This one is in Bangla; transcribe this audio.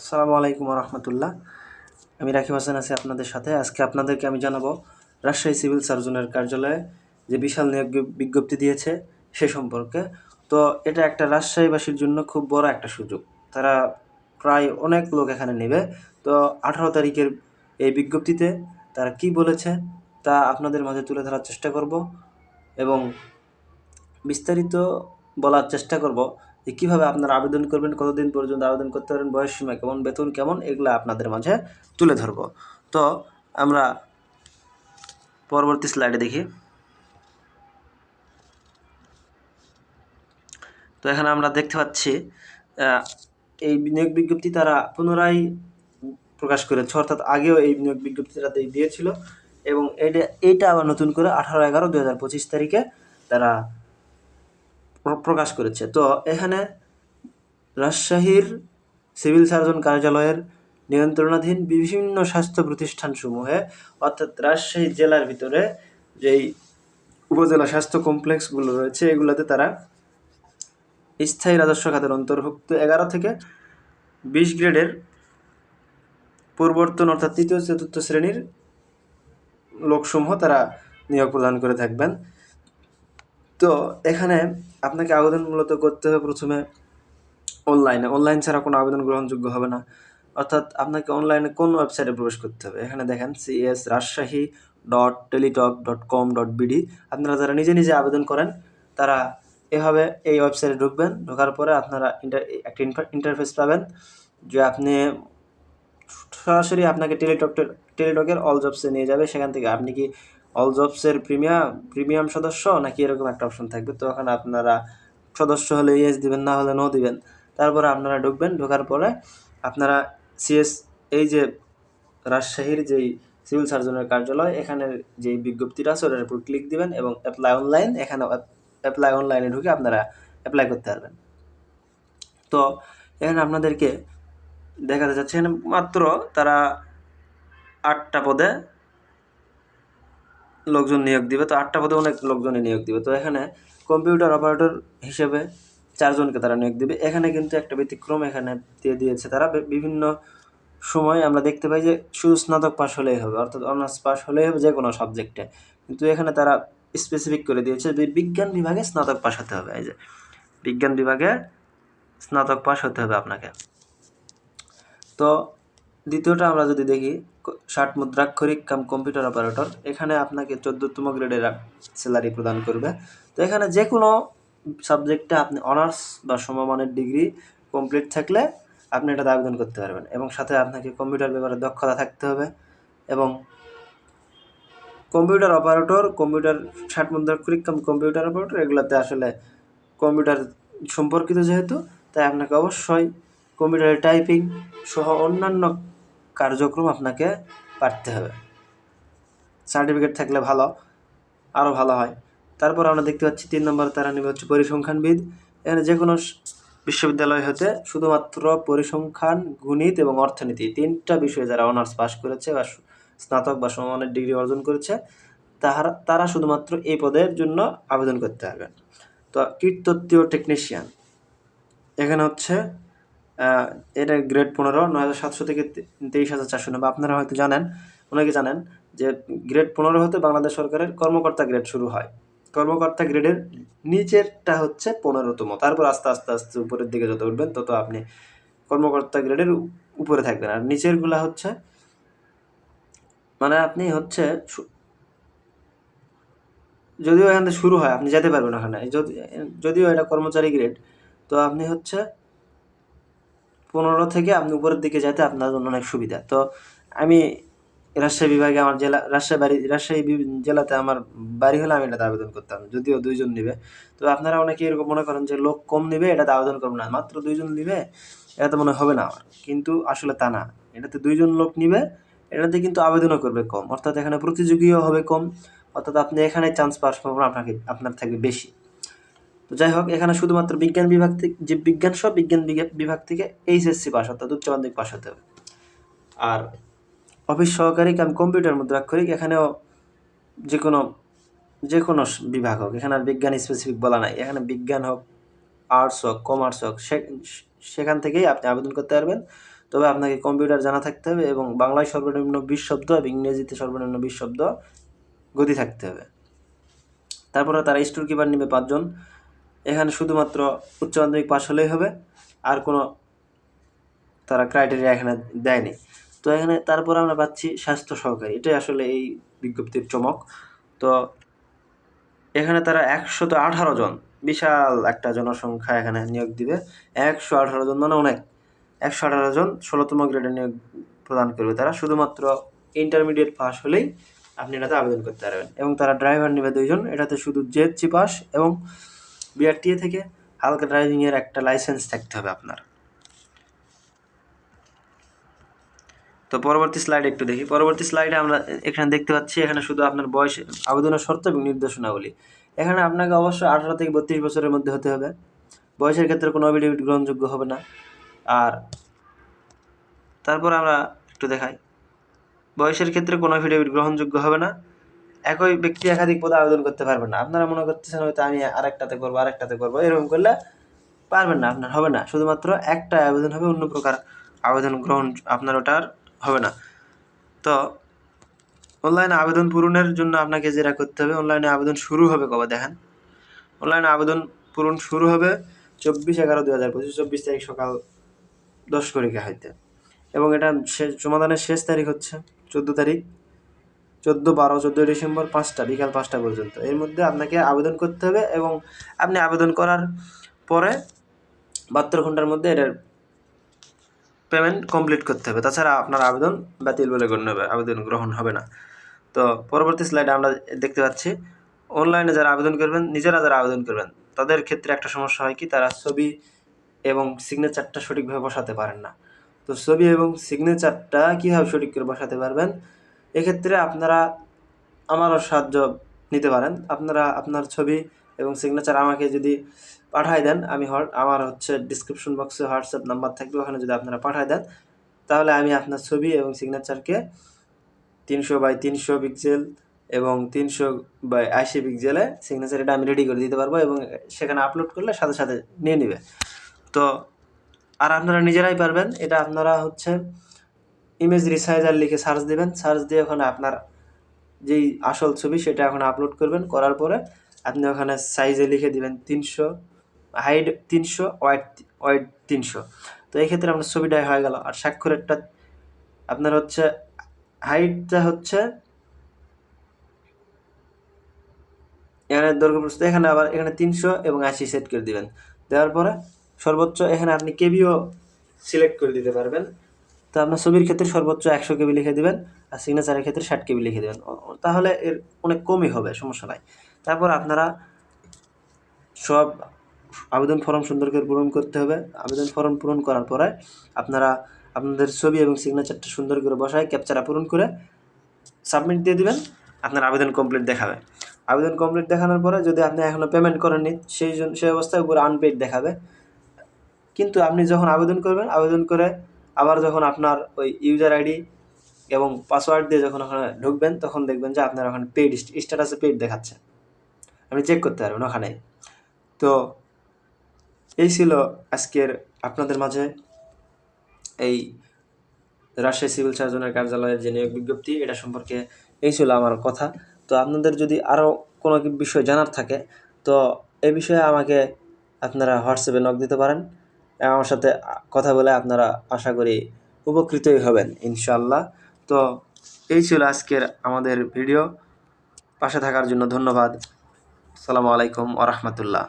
আসসালামু আলাইকুম রহমতুল্লাহ আমি রাকিব হাসান আছি আপনাদের সাথে। আজকে আপনাদেরকে আমি জানাব রাজশাহী সিভিল সার্জনের কার্যালয়ে যে বিশাল নিয়োগ বিজ্ঞপ্তি দিয়েছে সে সম্পর্কে। তো এটা একটা রাজশাহীবাসীর জন্য খুব বড় একটা সুযোগ। তারা প্রায় অনেক লোক এখানে নেবে। তো আঠারো তারিখের এই বিজ্ঞপ্তিতে তারা কি বলেছে তা আপনাদের মাঝে তুলে ধরার চেষ্টা করব এবং বিস্তারিত বলার চেষ্টা করব। যে কীভাবে আপনারা আবেদন করবেন, কতদিন পর্যন্ত আবেদন করতে পারেন, বয়স সীমা কেমন, বেতন কেমন, এগুলো আপনাদের মাঝে তুলে ধরব। তো আমরা পরবর্তী স্লাইডে দেখি। তো এখানে আমরা দেখতে পাচ্ছি এই নিয়োগ বিজ্ঞপ্তি তারা পুনরায় প্রকাশ করেছে, অর্থাৎ আগেও এই নিয়োগ বিজ্ঞপ্তি তারা দিয়েছিল এবং এটা এইটা আবার নতুন করে আঠারো এগারো দু হাজার পঁচিশ তারিখে তারা প্রকাশ করেছে। তো এখানে রাজশাহীর সিভিল সার্জন কার্যালয়ের নিয়ন্ত্রণাধীন বিভিন্ন স্বাস্থ্য প্রতিষ্ঠানসমূহে, অর্থাৎ রাজশাহী জেলার ভিতরে যেই উপজেলা স্বাস্থ্য কমপ্লেক্সগুলো রয়েছে, এগুলোতে তারা স্থায়ী রাজস্ব খাতের অন্তর্ভুক্ত। এগারো থেকে বিশ গ্রেডের পূর্বর্তন, অর্থাৎ তৃতীয়, চতুর্থ শ্রেণির লোকসমূহ তারা নিয়োগ প্রদান করে থাকবেন। তো এখানে আপনাকে আবেদন মূলত করতে হবে প্রথমে অনলাইনে অনলাইন ছাড়া কোনো আবেদন গ্রহণযোগ্য হবে না। অর্থাৎ আপনাকে অনলাইনে কোন ওয়েবসাইটে প্রবেশ করতে হবে? এখানে দেখেন CS Rajshahi dot Teletalk dot com dot BD আপনারা যারা নিজে নিজে আবেদন করেন, তারা এভাবে এই ওয়েবসাইটে ঢুকবেন। ঢোকার পরে আপনারা ইন্টার একটা ইন্টারফেস পাবেন যে আপনি সরাসরি আপনাকে টেলিটক টেলিটকের অল জবসে নিয়ে যাবে। সেখান থেকে আপনি কি অল জবসের প্রিমিয়াম প্রিমিয়াম সদস্য নাকি এরকম একটা অপশন থাকবে? তো ওখানে আপনারা সদস্য হলে ইয়েস দিবেন, না হলে নো দিবেন। তারপরে আপনারা ঢুকবেন, ঢোকার পরে আপনারা সিএস এই যে রাজশাহীর যেই সিভিল সার্জনের কার্যালয় এখানে যেই বিজ্ঞপ্তিটা আছে ওটার উপর ক্লিক দিবেন এবং অ্যাপ্লাই অনলাইন এখানে অ্যাপ্লাই অনলাইনে ঢুকে আপনারা অ্যাপ্লাই করতে পারবেন। তো এখানে আপনাদেরকে দেখাতে যাচ্ছে এখানে মাত্র তারা আটটা পদে লোকজন নিয়োগ দিবে, তো আটটা পদে অনেক লোকজনই নিয়োগ দিবে। তো এখানে কম্পিউটার অপারেটর হিসেবে চারজনকে তারা নিয়োগ দিবে। এখানে কিন্তু একটা ব্যতিক্রম এখানে দিয়ে দিয়েছে তারা। বিভিন্ন সময় আমরা দেখতে পাই যে শুধু স্নাতক পাস হলেই হবে, অর্থাৎ অনার্স পাস হলেই হবে যে কোনো সাবজেক্টে। কিন্তু এখানে তারা স্পেসিফিক করে দিয়েছে যে বিজ্ঞান বিভাগে স্নাতক পাস হতে হবে। এই যে, বিজ্ঞান বিভাগে স্নাতক পাস হতে হবে আপনাকে। তো দ্বিতীয়টা আমরা যদি দেখি ষাট মুদ্রাক্ষরিক কাম কম্পিউটার অপারেটর এখানে আপনাকে চোদ্দতম গ্রেডের স্যালারি প্রদান করবে। তো এখানে যে কোনো সাবজেক্টে আপনি অনার্স বা সমমানের ডিগ্রি কমপ্লিট থাকলে আপনি এটাতে আবেদন করতে পারবেন এবং সাথে আপনাকে কম্পিউটার ব্যাপারে দক্ষতা থাকতে হবে এবং কম্পিউটার অপারেটর কম্পিউটার ষাট মুদ্রাক্ষরিক কাম কম্পিউটার অপারেটর এগুলোতে আসলে কম্পিউটার সম্পর্কিত যেহেতু, তাই আপনাকে অবশ্যই কম্পিউটারে টাইপিং সহ অন্যান্য কার্যক্রম আপনাকে পারতে হবে। সার্টিফিকেট থাকলে ভালো আরও ভালো হয়। তারপর আমরা দেখতে পাচ্ছি তিন নম্বর তারা নেবে হচ্ছে পরিসংখ্যানবিদ। এখানে যে কোনো বিশ্ববিদ্যালয় হতে শুধুমাত্র পরিসংখ্যান, গণিত এবং অর্থনীতি, তিনটা বিষয়ে যারা অনার্স পাস করেছে বা স্নাতক বা সমমানের ডিগ্রি অর্জন করেছে, তাহারা, তারা শুধুমাত্র এই পদের জন্য আবেদন করতে পারবেন। তো কীটতত্ত্বীয় টেকনিশিয়ান এখানে হচ্ছে এটা গ্রেড পনেরো, নয় হাজার সাতশো থেকে তেইশ হাজার চারশো নব্বই আপনারা হয়তো জানেন, অনেকে জানেন যে গ্রেড পনেরো হতে বাংলাদেশ সরকারের কর্মকর্তা গ্রেড শুরু হয়। কর্মকর্তা গ্রেডের নিচেরটা হচ্ছে পনেরোতম। তারপর আস্তে আস্তে আস্তে উপরের দিকে যত উঠবেন, তত আপনি কর্মকর্তা গ্রেডের উপরে থাকবেন। আর নিচেরগুলা হচ্ছে মানে আপনি হচ্ছে যদিও এখান থেকে শুরু হয়, আপনি যেতে পারবেন ওখানে। যদি, যদিও এটা কর্মচারী গ্রেড তো আপনি হচ্ছে পনেরো থেকে আপনি উপরের দিকে যেতে আপনার জন্য অনেক সুবিধা। তো আমি রাজশাহী বিভাগে আমার জেলা, রাজশাহী বাড়ি, রাজশাহী জেলাতে আমার বাড়ি হলে আমি এটাতে আবেদন করতাম, যদিও দুইজন নিবে। তো আপনারা অনেকে এরকম মনে করেন যে লোক কম নিবে, এটাতে আবেদন করব না। মাত্র দুইজন নিবে, এটাতে মনে হবে না আমার। কিন্তু আসলে তা না। এটাতে দুইজন লোক নিবে, এটাতে কিন্তু আবেদনও করবে কম। অর্থাৎ এখানে প্রতিযোগীও হবে কম। অর্থাৎ আপনি এখানে চান্স পাওয়ার সম্ভাবনা আপনাকে, আপনার থাকবে বেশি। তো যাই হোক, এখানে শুধুমাত্র বিজ্ঞান বিভাগ থেকে যে বিজ্ঞান সব বিজ্ঞান বিভাগ থেকে এইচএসসি পাস অর্থাৎ উচ্চ মাধ্যমিক পাস হতে হবে। আর অফিস সহকারী কাম কম্পিউটার মুদ্রাক্ষরিক, এখানেও যে কোনো যে কোনো বিভাগ হোক, এখানে আর বিজ্ঞান স্পেসিফিক বলা নাই। এখানে বিজ্ঞান হোক আর্টস হোক কমার্স হোক সেখান থেকেই আপনি আবেদন করতে পারবেন। তবে আপনাকে কম্পিউটার জানা থাকতে হবে এবং বাংলায় সর্বনিম্ন বিশ শব্দ এবং ইংরেজিতে সর্বনিম্ন বিশ শব্দ গতি থাকতে হবে। তারপরে তারা স্টোর কিপার নেবে পাঁচজন এখানে শুধুমাত্র উচ্চ মাধ্যমিক পাস হলেই হবে, আর কোনো তারা ক্রাইটেরিয়া এখানে দেয়নি। তো এখানে তারপর আমরা পাচ্ছি স্বাস্থ্য সহকারী। এটাই আসলে এই বিজ্ঞপ্তির চমক। তো এখানে তারা একশত আঠারো জন, বিশাল একটা জনসংখ্যা এখানে নিয়োগ দিবে। একশো আঠারো জন মানে অনেক। একশো আঠারো জন ষোলোতম গ্রেডে নিয়োগ প্রদান করবে তারা। শুধুমাত্র ইন্টারমিডিয়েট পাস হলেই আপনি এটাতে আবেদন করতে পারবেন। এবং তারা ড্রাইভার নেবে দুইজন। এটাতে শুধু জেএসসি পাস এবং বিআরটিএ থেকে হালকা ড্রাইভিংয়ের একটা লাইসেন্স থাকতে হবে আপনার। তো পরবর্তী স্লাইড একটু দেখি। পরবর্তী স্লাইডে আমরা এখানে দেখতে পাচ্ছি, এখানে শুধু আপনার বয়স, আবেদনের শর্ত এবং নির্দেশনাবলী। এখানে আপনাকে অবশ্যই আঠারো থেকে বত্রিশ বছরের মধ্যে হতে হবে। বয়সের ক্ষেত্রে কোনো অভিডেভিট গ্রহণযোগ্য হবে না। আর তারপর আমরা একটু দেখাই। বয়সের ক্ষেত্রে কোনো অ্যাফিডেভিট গ্রহণযোগ্য হবে না। একই ব্যক্তি একাধিক পদে আবেদন করতে পারবেন না। আপনারা মনে করতেছেন হয়তো আমি আরেকটাতে করব আরেকটাতে করব, এরকম করলে পারবেন না আপনার, হবে না। শুধুমাত্র একটা আবেদন হবে, অন্য প্রকার আবেদন গ্রহণ আপনার ওটার হবে না। তো অনলাইনে আবেদন পূরণের জন্য আপনাকে যেটা করতে হবে, অনলাইনে আবেদন শুরু হবে কবে দেখেন? অনলাইনে আবেদন পূরণ শুরু হবে চব্বিশ এগারো দু হাজার পঁচিশ, চব্বিশ তারিখ সকাল দশ তারিখে হইতে এবং এটা শেষ, সমাধানের শেষ তারিখ হচ্ছে চোদ্দ তারিখ। চোদ্দ, বারো চোদ্দোই ডিসেম্বর, পাঁচটা, বিকাল পাঁচটা পর্যন্ত। এর মধ্যে আপনাকে আবেদন করতে হবে এবং আপনি আবেদন করার পরে বাহাত্তর ঘণ্টার মধ্যে এটার পেমেন্ট কমপ্লিট করতে হবে। তাছাড়া আপনার আবেদন বাতিল বলে গণ্য হবে, আবেদন গ্রহণ হবে না। তো পরবর্তী স্লাইডে আমরা দেখতে পাচ্ছি অনলাইনে যারা আবেদন করবেন, নিজেরা যারা আবেদন করবেন, তাদের ক্ষেত্রে একটা সমস্যা হয় কি, তারা ছবি এবং সিগনেচারটা সঠিকভাবে বসাতে পারেন না। তো ছবি এবং সিগনেচারটা কীভাবে সঠিক করে বসাতে পারবেন? এক্ষেত্রে আপনারা আমারও সাহায্য নিতে পারেন। আপনারা আপনার ছবি এবং সিগনেচার আমাকে যদি পাঠায় দেন, আমি আমার হচ্ছে ডিসক্রিপশন বক্সে হোয়াটসঅ্যাপ নাম্বার থাকবে, ওখানে যদি আপনারা পাঠায় দেন, তাহলে আমি আপনার ছবি এবং সিগনেচারকে তিনশো বাই তিনশো পিক্সেল এবং তিনশো বাই আশি পিক্সেলে সিগনেচার এটা আমি রেডি করে দিতে পারব এবং সেখানে আপলোড করলে সাথে সাথে নিয়ে নেবে। তো আর আপনারা নিজেরাই পারবেন। এটা আপনারা হচ্ছে ইমেজ রিসাইজার লিখে সার্চ দেবেন। সার্চ দিয়ে ওখানে আপনার যেই আসল ছবি সেটা এখন আপলোড করবেন। করার পরে আপনি ওখানে সাইজে লিখে দিবেন তিনশো হাইট তিনশো ওয়াইট ওয়াইট তিনশো। তো এই ক্ষেত্রে আপনার ছবিটাই হয়ে গেল। আর স্বাক্ষরেরটা আপনার হচ্ছে হাইটটা হচ্ছে এখানে দৈর্ঘ্য প্রস্তুত এখানে আবার এখানে তিনশো এবং আশি সেট করে দিবেন। দেওয়ার পরে সর্বোচ্চ এখানে আপনি কেবিও সিলেক্ট করে দিতে পারবেন। তো আপনার ছবির ক্ষেত্রে সর্বোচ্চ একশো কেবি লিখে দেবেন আর সিগনেচারের ক্ষেত্রে ষাট কেবি লিখে দেবেন। তাহলে এর অনেক কমই হবে, সমস্যা নাই। তারপর আপনারা সব আবেদন ফর্ম সুন্দর করে পূরণ করতে হবে। আবেদন ফর্ম পূরণ করার পরে আপনারা আপনাদের ছবি এবং সিগনেচারটা সুন্দর করে বসায় ক্যাপচারা পূরণ করে সাবমিট দিয়ে দিবেন, আপনার আবেদন কমপ্লিট দেখাবে। আবেদন কমপ্লিট দেখানোর পরে যদি আপনি এখনও পেমেন্ট করেননি, সেই জন্য সেই অবস্থায় উপরে আনপেড দেখাবে। কিন্তু আপনি যখন আবেদন করবেন, আবেদন করে আবার যখন আপনার ওই ইউজার আইডি এবং পাসওয়ার্ড দিয়ে যখন ওখানে ঢুকবেন, তখন দেখবেন যে আপনার ওখানে পেড স্ট্যাটাসে পেড দেখাচ্ছে। আপনি চেক করতে পারবেন ওখানে। তো এই ছিল আজকের আপনাদের মাঝে এই রাজশাহী সিভিল সার্জনের কার্যালয়ের যে নিয়োগ বিজ্ঞপ্তি, এটা সম্পর্কে এই ছিল আমার কথা। তো আপনাদের যদি আরও কোনো বিষয় জানার থাকে, তো এ বিষয়ে আমাকে আপনারা হোয়াটসঅ্যাপে নক দিতে পারেন। আমার সাথে কথা বলে আপনারা আশা করি উপকৃতই হবেন ইনশাল্লাহ তো এই ছিল আজকের আমাদের ভিডিও। পাশে থাকার জন্য ধন্যবাদ। সালামু আলাইকুম ওরহমতুল্লাহ